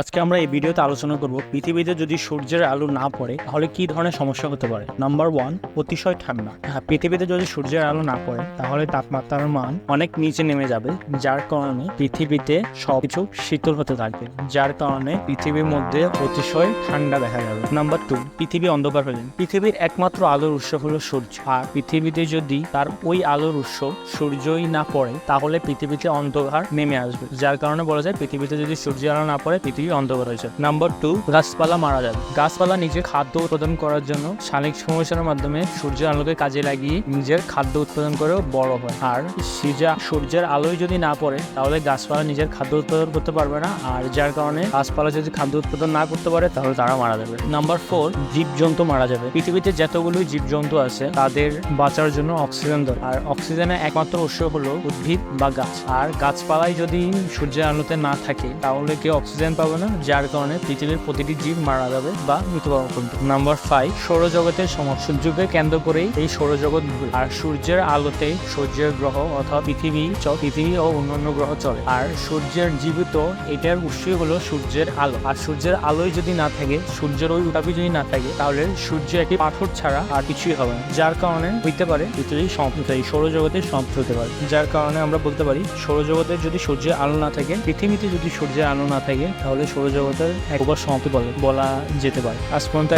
আজকে আমরা এই ভিডিওতে আলোচনা করব পৃথিবীতে যদি সূর্যের আলো না পড়ে, তাহলে কি ধরনের সমস্যা হতে পারে? নাম্বার ওয়ান অতিশয় ঠান্ডা। হ্যাঁ পৃথিবীতে যদি সূর্যের আলো না পড়ে, তাহলে তাপমাত্রার মান অনেক নিচে নেমে যাবে, যার কারণে পৃথিবীতে সবকিছু শীতল হতে থাকবে, যার কারণে পৃথিবীর মধ্যে অতিশয় ঠান্ডা দেখা যাবে। নাম্বার টু পৃথিবী অন্ধকার হয়ে যাবে। পৃথিবীর একমাত্র আলোর উৎস হলো সূর্য। আর পৃথিবীতে যদি তার ওই আলোর উৎস সূর্যই না পড়ে, তাহলে পৃথিবীতে অন্ধকার নেমে আসবে, যার কারণে বলা যায় পৃথিবীতে যদি সূর্যের আলো না পড়ে, পৃথিবী অন্ধকার হয়েছে নাম্বার টু গাছপালা মারা যাবে। গাছপালা নিজের খাদ্য উৎপাদন করার জন্য শারীরিক সমস্যার মাধ্যমে সূর্যের আলোকে কাজে লাগিয়ে নিজের খাদ্য উৎপাদন করেও বড় হয়। আর সূর্যা সূর্যের আলোয় যদি না পড়ে, তাহলে গাছপালা নিজের খাদ্য উৎপাদন করতে পারবে না। আর যার কারণে গাছপালা যদি খাদ্য উৎপাদন না করতে পারে, তাহলে তারা মারা যাবে। নাম্বার ফোর জীবজন্তু মারা যাবে। পৃথিবীতে যতগুলো জীবজন্তু আছে, তাদের বাঁচার জন্য অক্সিজেন দরকার। আর অক্সিজেনের একমাত্র উৎস হলো উদ্ভিদ বা গাছ। আর গাছপালায় যদি সূর্যের আলোতে না থাকে, তাহলে কেউ অক্সিজেন পাবে না, যার কারণে পৃথিবীর প্রতিটি জীব মারা যাবে বা মৃত্যুবরণ করবে। নাম্বার ফাইভ সৌরজগতের সমস্যা সূর্যকে কেন্দ্র করেই এই সৌরজগৎ ঘুরে। আর সূর্যের আলোতে সূর্যের গ্রহ অথবা পৃথিবী পৃথিবী ও অন্যান্য গ্রহ চলে। আর সূর্যের জীবিত এটার উৎসই হলো সূর্যের আলো। আর সূর্যের আলোই যদি না থাকে, সূর্যের ওই উত্তাপই যদি না থাকে, তাহলে সূর্য একটি পাথর ছাড়া আর কিছুই হবে না। যার কারণে হইতে পারে পৃথিবী সমাপ্ত এই সৌরজগতের সমাপ্ত হতে পারে। যার কারণে আমরা বলতে পারি সৌরজগতের যদি সূর্যের আলো না থাকে, পৃথিবীতে যদি সূর্যের আলো না থাকে, তাহলে সৌরজগতের একবার সমাপ্তি বলে বলা যেতে পারে। আজ পর্যন্ত